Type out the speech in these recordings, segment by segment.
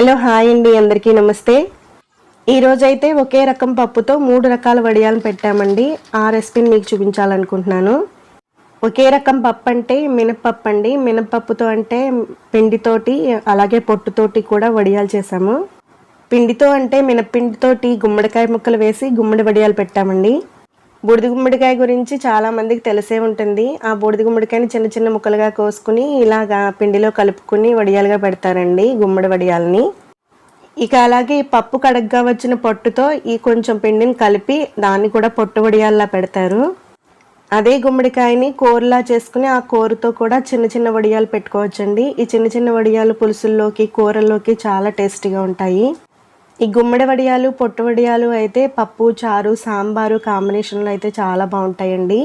Hello hi అండి. అందరికీ నమస్తే. ఈరోజు అయితే ఒకే రకం పప్పుతో మూడు రకాల వడియాలను పెట్టామండి. ఆ రెసిపీని మీకు చూపించాలనుకుంటున్నాను. ఒకే రకం పప్పు అంటే మినప్పప్పు అండి మినపప్పుతో అంటే పిండితోటి అలాగే పొట్టుతోటి కూడా వడియాలు చేసాము. పిండితో అంటే మినప్పిండితోటి గుమ్మడికాయ ముక్కలు వేసి గుమ్మడి వడియాలు పెట్టామండి. బూడిద గుమ్మడికాయ గురించి చాలా మందికి తెలిసే ఉంటుంది. ఆ బూడిద గుమ్మడికాయని చిన్న చిన్న ముక్కలుగా కోసుకుని ఇలాగా పిండిలో కలుపుకుని వడియాలుగా పెడతారండి గుమ్మడి వడియాలని. ఇక అలాగే పప్పు కడగ్గా వచ్చిన పొట్టుతో ఈ కొంచెం పిండిని కలిపి దాన్ని కూడా పొట్టు వడియాల్లా పెడతారు. అదే గుమ్మడికాయని కూరలా చేసుకుని ఆ కూరతో కూడా చిన్న చిన్న వడియాలు పెట్టుకోవచ్చండి. ఈ చిన్న చిన్న వడియాలు పులుసుల్లోకి కూరల్లోకి చాలా టేస్టీగా ఉంటాయి. ఈ గుమ్మడి వడియాలు పొట్టు వడియాలు అయితే పప్పు చారు సాంబారు కాంబినేషన్లో అయితే చాలా బాగుంటాయండి.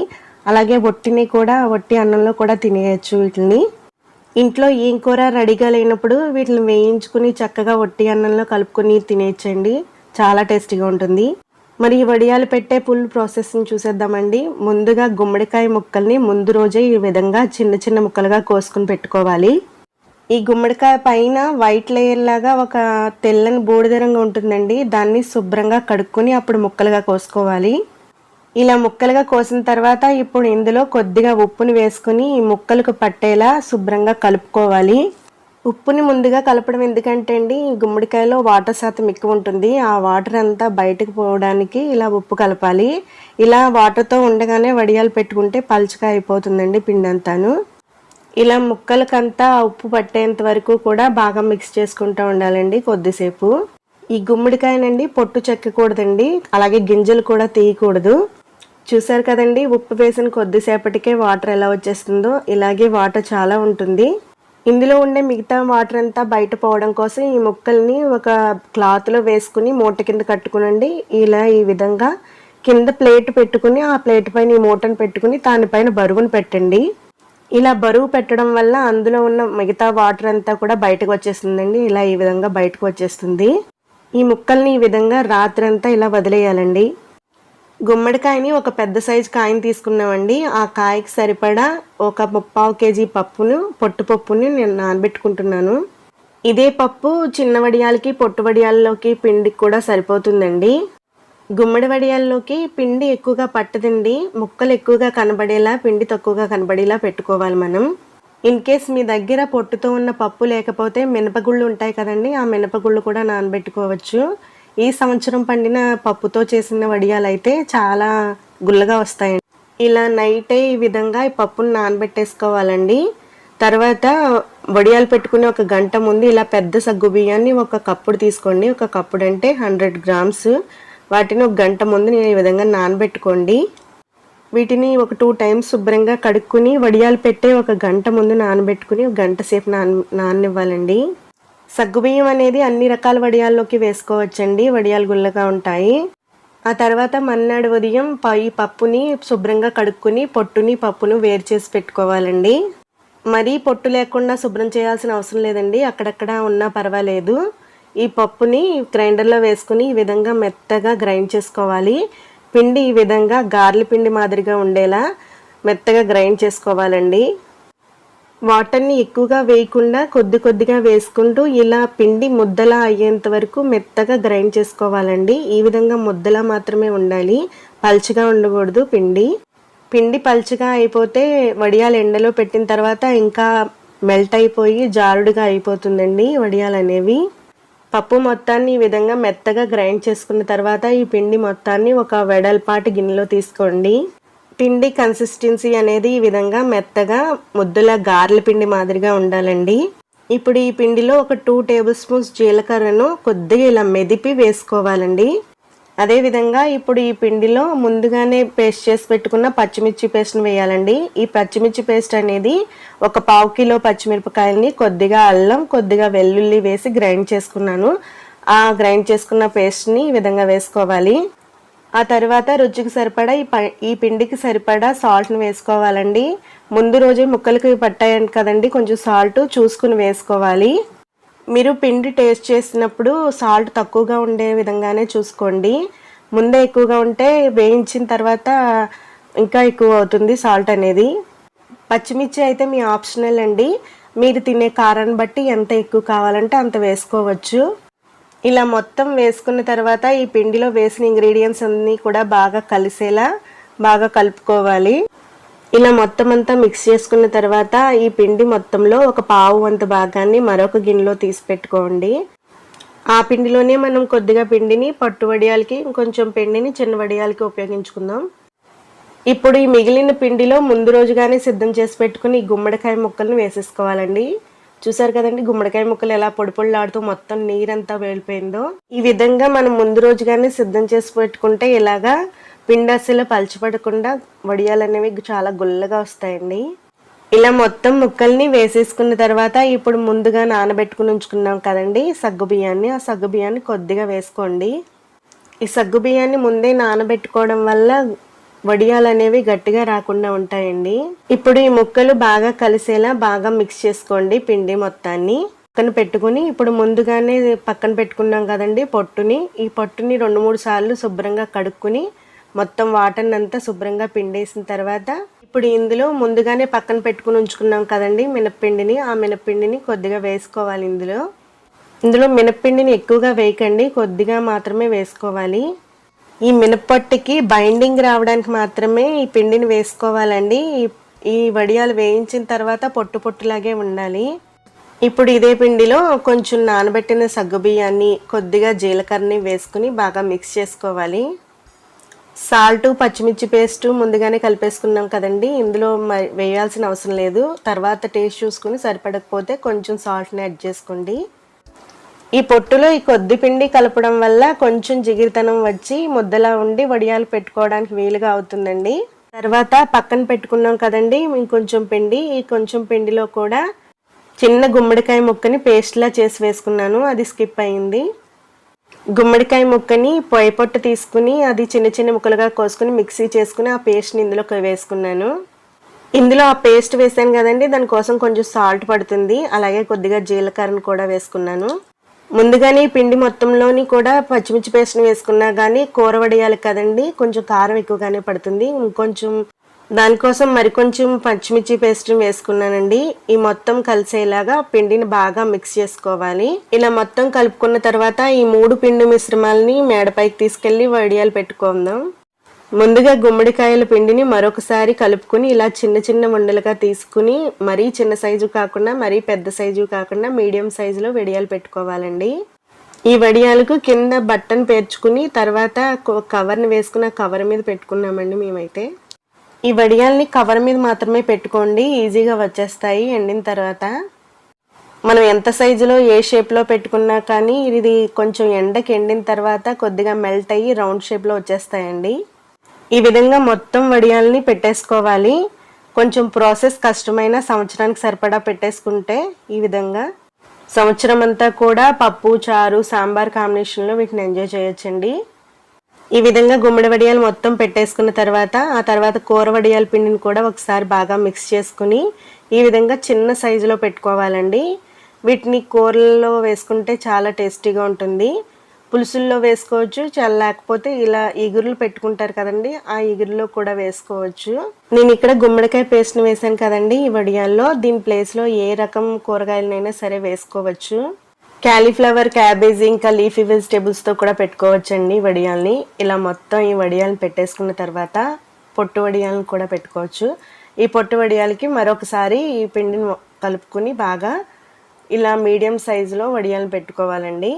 అలాగే వట్టిని కూడా వట్టి అన్నంలో కూడా తినేయచ్చు వీటిని. ఇంట్లో ఏం కూర రెడీగా లేనప్పుడు వీటిని వేయించుకుని చక్కగా వట్టి అన్నంలో కలుపుకొని తినేయచ్చండి. చాలా టేస్టీగా ఉంటుంది. మరి ఈ వడియాలు పెట్టే ఫుల్ ప్రాసెస్ని చూసేద్దామండి. ముందుగా గుమ్మడికాయ ముక్కల్ని ముందు రోజే ఈ విధంగా చిన్న చిన్న ముక్కలుగా కోసుకుని పెట్టుకోవాలి. ఈ గుమ్మడికాయ పైన వైట్ లేయర్ లాగా ఒక తెల్లని బూడిద రంగు ఉంటుందండి. దాన్ని శుభ్రంగా కడుక్కొని అప్పుడు ముక్కలుగా కోసుకోవాలి. ఇలా ముక్కలుగా కోసిన తర్వాత ఇప్పుడు ఇందులో కొద్దిగా ఉప్పుని వేసుకుని ఈ ముక్కలకు పట్టేలా శుభ్రంగా కలుపుకోవాలి. ఉప్పుని ముందుగా కలపడం ఎందుకంటే అండి ఈ గుమ్మడికాయలో వాటర్ శాతం ఎక్కువ ఉంటుంది. ఆ వాటర్ అంతా బయటకు పోవడానికి ఇలా ఉప్పు కలపాలి. ఇలా వాటర్తో ఉండగానే వడియాలు పెట్టుకుంటే పలుచగా అయిపోతుందండి పిండి అంతాను ఇలా ముక్కలకంతా ఉప్పు పట్టేంత వరకు కూడా బాగా మిక్స్ చేసుకుంటూ ఉండాలండి కొద్దిసేపు. ఈ గుమ్మడికాయనండి పొట్టు చెక్కకూడదండి. అలాగే గింజలు కూడా తీయకూడదు. చూసారు కదండి ఉప్పు వేసిన కొద్దిసేపటికే వాటర్ ఎలా వచ్చేస్తుందో ఇలాగే వాటర్ చాలా ఉంటుంది. ఇందులో ఉండే మిగతా వాటర్ అంతా బయట పోవడం కోసం ఈ ముక్కల్ని ఒక క్లాత్లో వేసుకుని మూట కింద కట్టుకునండి. ఇలా ఈ విధంగా కింద ప్లేట్ పెట్టుకుని ఆ ప్లేట్ పైన ఈ మూటను పెట్టుకుని దానిపైన బరువును పెట్టండి. ఇలా బరువు పెట్టడం వల్ల అందులో ఉన్న మిగతా వాటర్ అంతా కూడా బయటకు వచ్చేస్తుందండి. ఇలా ఈ విధంగా బయటకు వచ్చేస్తుంది. ఈ ముక్కల్ని ఈ విధంగా రాత్రంతా ఇలా వదిలేయాలండి. గుమ్మడికాయని ఒక పెద్ద సైజు కాయని తీసుకున్నామండి. ఆ కాయకి సరిపడా ఒక ముప్పావు కేజీ పప్పును పొట్టు పప్పుని నేను నానబెట్టుకుంటున్నాను. ఇదే పప్పు చిన్న వడియాలకి పొట్టు వడియాల్లోకి పిండికి కూడా సరిపోతుందండి. గుమ్మడి వడియాల్లోకి పిండి ఎక్కువగా పట్టదండి. ముక్కలు ఎక్కువగా కనబడేలా పిండి తక్కువగా కనబడేలా పెట్టుకోవాలి మనం. ఇన్ కేస్ మీ దగ్గర పొట్టుతో ఉన్న పప్పు లేకపోతే మినపగుళ్ళు ఉంటాయి కదండి ఆ మినపగుళ్ళు కూడా నానబెట్టుకోవచ్చు. ఈ సంవత్సరం పండిన పప్పుతో చేసిన వడియాలు అయితే చాలా గుల్లగా వస్తాయండి. ఇలా నైటే ఈ విధంగా ఈ పప్పును నానబెట్టేసుకోవాలండి. తర్వాత వడియాలు పెట్టుకునే ఒక గంట ముందు ఇలా పెద్ద సగ్గు బియ్యాన్ని ఒక కప్పుడు తీసుకోండి. ఒక కప్పుడు అంటే హండ్రెడ్ గ్రామ్స్ వాటిని ఒక గంట ముందు నేను ఈ విధంగా నానబెట్టుకోండి. వీటిని ఒక టూ టైమ్స్ శుభ్రంగా కడుక్కుని వడియాలు పెట్టే ఒక గంట ముందు నానబెట్టుకుని ఒక గంట సేపు నాన నాననివ్వాలండి సగ్గుబియ్యం అనేది అన్ని రకాల వడియాల్లోకి వేసుకోవచ్చండి. వడియాలు గుల్లగా ఉంటాయి. ఆ తర్వాత మన్నాడు ఉదయం పై పప్పుని శుభ్రంగా కడుక్కుని పొట్టుని పప్పును వేరు చేసి పెట్టుకోవాలండి. మరీ పొట్టు లేకుండా శుభ్రం చేయాల్సిన అవసరం లేదండి. అక్కడక్కడ ఉన్నా పర్వాలేదు. ఈ పప్పుని గ్రైండర్లో వేసుకుని ఈ విధంగా మెత్తగా గ్రైండ్ చేసుకోవాలి. పిండి ఈ విధంగా గార్ల పిండి మాదిరిగా ఉండేలా మెత్తగా గ్రైండ్ చేసుకోవాలండి. వాటర్ని ఎక్కువగా వేయకుండా కొద్ది కొద్దిగా వేసుకుంటూ ఇలా పిండి ముద్దలా అయ్యేంత వరకు మెత్తగా గ్రైండ్ చేసుకోవాలండి. ఈ విధంగా ముద్దలా మాత్రమే ఉండాలి. పల్చగా ఉండకూడదు పిండి. పిండి పల్చగా అయిపోతే వడియాలు ఎండలో పెట్టిన తర్వాత ఇంకా మెల్ట్ అయిపోయి జారుడుగా అయిపోతుందండి వడియాలు అనేవి పప్పు మొత్తాన్ని ఈ విధంగా మెత్తగా గ్రైండ్ చేసుకున్న తర్వాత ఈ పిండి మొత్తాన్ని ఒక వెడల్పాటి గిన్నెలో తీసుకోండి. పిండి కన్సిస్టెన్సీ అనేది ఈ విధంగా మెత్తగా ముద్దుల గారెల పిండి మాదిరిగా ఉండాలండి. ఇప్పుడు ఈ పిండిలో ఒక టూ టేబుల్ స్పూన్స్ జీలకర్రను కొద్దిగా ఇలా మెదిపి వేసుకోవాలండి. అదేవిధంగా ఇప్పుడు ఈ పిండిలో ముందుగానే పేస్ట్ చేసి పెట్టుకున్న పచ్చిమిర్చి పేస్ట్ని వేయాలండి. ఈ పచ్చిమిర్చి పేస్ట్ అనేది ఒక పావు కిలో పచ్చిమిరపకాయలని కొద్దిగా అల్లం కొద్దిగా వెల్లుల్లి వేసి గ్రైండ్ చేసుకున్నాను. ఆ గ్రైండ్ చేసుకున్న పేస్ట్ని ఈ విధంగా వేసుకోవాలి. ఆ తర్వాత రుచికి సరిపడా ఈ ప ఈ పిండికి సరిపడా సాల్ట్ని వేసుకోవాలండి. ముందు రోజే ముక్కలకి పట్టాయండి కదండి కొంచెం సాల్ట్ చూసుకుని వేసుకోవాలి. మీరు పిండి టేస్ట్ చేసినప్పుడు సాల్ట్ తక్కువగా ఉండే విధంగానే చూసుకోండి. ముందే ఎక్కువగా ఉంటే వేయించిన తర్వాత ఇంకా ఎక్కువ అవుతుంది సాల్ట్ అనేది. పచ్చిమిర్చి అయితే మీ ఆప్షనల్ అండి. మీరు తినే కారాన్ని బట్టి ఎంత ఎక్కువ కావాలంటే అంత వేసుకోవచ్చు. ఇలా మొత్తం వేసుకున్న తర్వాత ఈ పిండిలో వేసిన ఇంగ్రీడియంట్స్ అన్నీ కూడా బాగా కలిసేలా బాగా కలుపుకోవాలి. ఇలా మొత్తం అంతా మిక్స్ చేసుకున్న తర్వాత ఈ పిండి మొత్తంలో ఒక పావు వంత భాగాన్ని మరొక గిన్నెలో తీసి పెట్టుకోండి. ఆ పిండిలోనే మనం కొద్దిగా పిండిని పట్టు వడియాలకి ఇంకొంచెం పిండిని చిన్న వడియాలకి ఉపయోగించుకుందాం. ఇప్పుడు ఈ మిగిలిన పిండిలో ముందు రోజుగానే సిద్ధం చేసి పెట్టుకుని ఈ గుమ్మడికాయ ముక్కల్ని వేసేసుకోవాలండి. చూసారు కదండి గుమ్మడికాయ ముక్కలు ఎలా పొడి పొడిలాడుతూ మొత్తం నీరంతా వేలిపోయిందో. ఈ విధంగా మనం ముందు రోజుగానే సిద్ధం చేసి పెట్టుకుంటే ఇలాగా పిండి అసలు పలచపడకుండా వడియాలు అనేవి చాలా గుల్లగా వస్తాయండి. ఇలా మొత్తం ముక్కల్ని వేసేసుకున్న తర్వాత ఇప్పుడు ముందుగా నానబెట్టుకుని ఉంచుకున్నాం కదండి సగ్గు బియ్యాన్ని. ఆ సగ్గు బియ్యాన్ని కొద్దిగా వేసుకోండి. ఈ సగ్గు బియ్యాన్ని ముందే నానబెట్టుకోవడం వల్ల వడియాలు అనేవి గట్టిగా రాకుండా ఉంటాయండి. ఇప్పుడు ఈ ముక్కలు బాగా కలిసేలా బాగా మిక్స్ చేసుకోండి పిండి మొత్తాన్ని. పక్కన పెట్టుకుని ఇప్పుడు ముందుగానే పక్కన పెట్టుకున్నాం కదండి పొట్టుని. ఈ పొట్టుని రెండు మూడు సార్లు శుభ్రంగా కడుక్కుని మొత్తం వాటర్ని అంతా శుభ్రంగా పిండేసిన తర్వాత ఇప్పుడు ఇందులో ముందుగానే పక్కన పెట్టుకుని ఉంచుకున్నాం కదండి మినప్పిండిని. ఆ మినప్పిండిని కొద్దిగా వేసుకోవాలి ఇందులో. ఇందులో మినప్పిండిని ఎక్కువగా వేయకండి కొద్దిగా మాత్రమే వేసుకోవాలి. ఈ మినపట్టుకి బైండింగ్ రావడానికి మాత్రమే ఈ పిండిని వేసుకోవాలండి. ఈ వడియాలు వేయించిన తర్వాత పొట్టు పొట్టులాగే ఉండాలి. ఇప్పుడు ఇదే పిండిలో కొంచెం నానబెట్టిన సగ్గుబియ్యాన్ని కొద్దిగా జీలకర్రని వేసుకుని బాగా మిక్స్ చేసుకోవాలి. సాల్ట్ పచ్చిమిర్చి పేస్ట్ ముందుగానే కలిపేసుకున్నాం కదండి. ఇందులో వేయాల్సిన అవసరం లేదు. తర్వాత టేస్ట్ చూసుకుని సరిపడకపోతే కొంచెం సాల్ట్ని యాడ్ చేసుకోండి. ఈ పొట్టులో ఈ కొద్ది పిండి కలపడం వల్ల కొంచెం జిగిరితనం వచ్చి ముద్దలా ఉండి వడియాలు పెట్టుకోవడానికి వీలుగా అవుతుందండి. తర్వాత పక్కన పెట్టుకున్నాం కదండి ఇంకొంచెం పిండి. ఈ కొంచెం పిండిలో కూడా చిన్న గుమ్మడికాయ ముక్కని పేస్ట్లా చేసి వేసుకున్నాను. అది స్కిప్ అయింది. గుమ్మడికాయ ముక్కని పొయ్యి పొట్టు తీసుకుని అది చిన్న చిన్న ముక్కలుగా కోసుకుని మిక్సీ చేసుకుని ఆ పేస్ట్ని ఇందులో వేసుకున్నాను. ఇందులో ఆ పేస్ట్ వేసాను కదండి దానికోసం కొంచెం సాల్ట్ పడుతుంది. అలాగే కొద్దిగా జీలకర్రను కూడా వేసుకున్నాను. ముందుగానే పిండి మొత్తంలోని కూడా పచ్చిమిర్చి పేస్ట్ని వేసుకున్నా కానీ కూర వడియాలి కదండి కొంచెం కారం ఎక్కువగానే పడుతుంది. ఇంకొంచెం దానికోసం మరికొంచెం పచ్చిమిర్చి పేస్ట్ వేసుకున్నానండి. ఈ మొత్తం కలిసేలాగా పిండిని బాగా మిక్స్ చేసుకోవాలి. ఇలా మొత్తం కలుపుకున్న తర్వాత ఈ మూడు పిండి మిశ్రమాలని మేడపైకి తీసుకెళ్ళి వడియాలు పెట్టుకుందాం. ముందుగా గుమ్మడికాయల పిండిని మరొకసారి కలుపుకుని ఇలా చిన్న చిన్న ఉండలుగా తీసుకుని మరీ చిన్న సైజు కాకుండా మరీ పెద్ద సైజు కాకుండా మీడియం సైజులో వడియాలు పెట్టుకోవాలండి. ఈ వడియాలకు కింద బట్టను పేర్చుకుని తర్వాత కవర్ని వేసుకున్న కవర్ మీద పెట్టుకున్నామండి మేమైతే. ఈ వడియాల్ని కవర్ మీద మాత్రమే పెట్టుకోండి. ఈజీగా వచ్చేస్తాయి. ఎండిన తర్వాత మనం ఎంత సైజులో ఏ షేప్లో పెట్టుకున్నా కానీ ఇది కొంచెం ఎండకి ఎండిన తర్వాత కొద్దిగా మెల్ట్ అయ్యి రౌండ్ షేప్లో వచ్చేస్తాయండి. ఈ విధంగా మొత్తం వడియాల్ని పెట్టేసుకోవాలి. కొంచెం ప్రాసెస్ కష్టమైన సంవత్సరానికి సరిపడా పెట్టేసుకుంటే ఈ విధంగా. సంవత్సరం అంతా కూడా పప్పు చారు సాంబార్ కాంబినేషన్లో వీటిని ఎంజాయ్ చేయొచ్చండి. ఈ విధంగా గుమ్మడి వడియాలు మొత్తం పెట్టేసుకున్న తర్వాత ఆ తర్వాత కూర వడియాల పిండిని కూడా ఒకసారి బాగా మిక్స్ చేసుకుని ఈ విధంగా చిన్న సైజులో పెట్టుకోవాలండి. వీటిని కూరల్లో వేసుకుంటే చాలా టేస్టీగా ఉంటుంది. పులుసుల్లో వేసుకోవచ్చు చాలా లేకపోతే ఇలా ఇగురులు పెట్టుకుంటారు కదండి ఆ ఇగురులో కూడా వేసుకోవచ్చు. నేను ఇక్కడ గుమ్మడికాయ పేస్ట్ని వేసాను కదండి ఈ వడియాల్లో. దీని ప్లేస్లో ఏ రకం కూరగాయలనైనా సరే వేసుకోవచ్చు. క్యాలీఫ్లవర్ క్యాబేజీ ఇంకా లీఫీ వెజిటేబుల్స్తో కూడా పెట్టుకోవచ్చండి వడియాల్ని. ఇలా మొత్తం ఈ వడియాలను పెట్టేసుకున్న తర్వాత పొట్టు వడియాలను కూడా పెట్టుకోవచ్చు. ఈ పొట్టు వడియాలకి మరొకసారి ఈ పిండిని కలుపుకుని బాగా ఇలా మీడియం సైజులో వడియాలను పెట్టుకోవాలండి.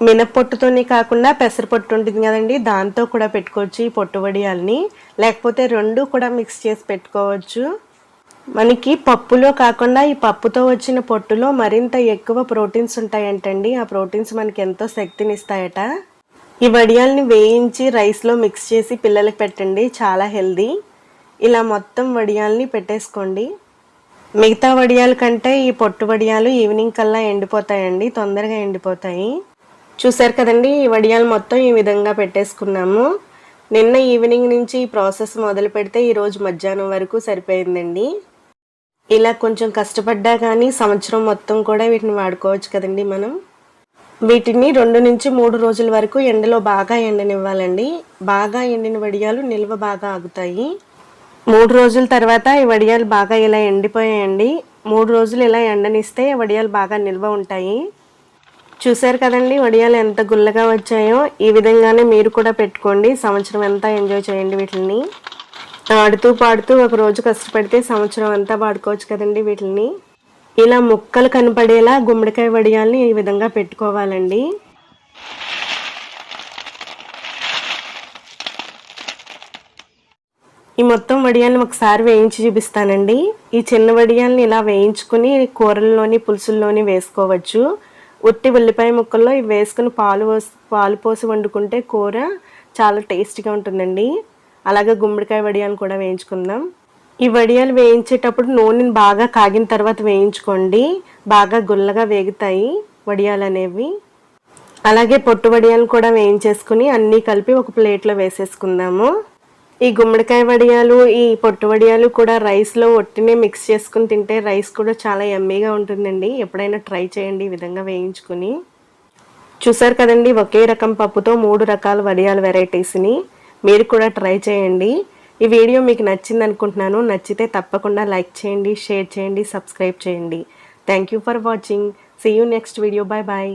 మినప్పొట్టుతోనే కాకుండా పెసరపొట్టు ఉంటుంది కదండి దాంతో కూడా పెట్టుకోవచ్చు ఈ పొట్టు వడియాల్ని. లేకపోతే రెండు కూడా మిక్స్ చేసి పెట్టుకోవచ్చు. మనకి పప్పులో కాకుండా ఈ పప్పుతో వచ్చిన పొట్టులో మరింత ఎక్కువ ప్రోటీన్స్ ఉంటాయంటండి. ఆ ప్రోటీన్స్ మనకి ఎంతో శక్తిని ఇస్తాయట ఈ వడియాల్ని వేయించి రైస్లో మిక్స్ చేసి పిల్లలకి పెట్టండి. చాలా హెల్దీ. ఇలా మొత్తం వడియాల్ని పెట్టేసుకోండి. మిగతా వడియాల కంటే ఈ పొట్టు వడియాలు ఈవినింగ్ కల్లా ఎండిపోతాయండి. తొందరగా ఎండిపోతాయి. చూసారు కదండి ఈ వడియాలు మొత్తం ఈ విధంగా పెట్టేసుకున్నాము. నిన్న ఈవినింగ్ నుంచి ఈ ప్రాసెస్ మొదలు పెడితే ఈరోజు మధ్యాహ్నం వరకు సరిపోయిందండి. ఇలా కొంచెం కష్టపడ్డా కానీ సంవత్సరం మొత్తం కూడా వీటిని వాడుకోవచ్చు కదండి మనం. వీటిని రెండు నుంచి మూడు రోజుల వరకు ఎండలో బాగా ఎండనివ్వాలండి. బాగా ఎండిన వడియాలు నిల్వ బాగా ఆగుతాయి. మూడు రోజుల తర్వాత ఈ వడియాలు బాగా ఇలా ఎండిపోయాయండి. మూడు రోజులు ఇలా ఎండనిస్తే వడియాలు బాగా నిల్వ ఉంటాయి. చూశారు కదండి వడియాలు ఎంత గుల్లగా వచ్చాయో? ఈ విధంగానే మీరు కూడా పెట్టుకోండి. సంవత్సరం అంతా ఎంజాయ్ చేయండి వీటిని. ఆడుతూ పాడుతూ ఒక రోజు కష్టపడితే సంవత్సరం అంతా వాడుకోవచ్చు కదండి వీటిని ఇలా ముక్కలు కనపడేలా గుమ్మడికాయ వడియాల్ని ఈ విధంగా పెట్టుకోవాలండి. ఈ మొత్తం వడియాల్ని ఒకసారి వేయించి చూపిస్తానండి. ఈ చిన్న వడియాల్ని ఇలా వేయించుకుని కూరల్లోని పులుసుల్లోని వేసుకోవచ్చు. ఉట్టి ఉల్లిపాయ ముక్కల్లో ఇవి వేసుకుని పాలు పాలు పోసి వండుకుంటే కూర చాలా టేస్టీగా ఉంటుందండి. అలాగే గుమ్మడికాయ వడియాలు కూడా వేయించుకుందాం. ఈ వడియాలు వేయించేటప్పుడు నూనెని బాగా కాగిన తర్వాత వేయించుకోండి. బాగా గుల్లగా వేగుతాయి వడియాలు అనేవి. అలాగే పొట్టు వడియాలు కూడా వేయించేసుకుని అన్నీ కలిపి ఒక ప్లేట్లో వేసేసుకుందాము. ఈ గుమ్మడికాయ వడియాలు ఈ పొట్టు వడియాలు కూడా రైస్లో ఒట్టినే మిక్స్ చేసుకుని తింటే రైస్ కూడా చాలా ఎమ్మీగా ఉంటుందండి. ఎప్పుడైనా ట్రై చేయండి ఈ విధంగా వేయించుకుని. చూసారు కదండి ఒకే రకం పప్పుతో మూడు రకాల వడియాల వెరైటీస్ని. మీరు కూడా ట్రై చేయండి. ఈ వీడియో మీకు నచ్చింది అనుకుంటున్నాను నచ్చితే తప్పకుండా లైక్ చేయండి షేర్ చేయండి సబ్స్క్రైబ్ చేయండి. Thank you for watching see you next video bye bye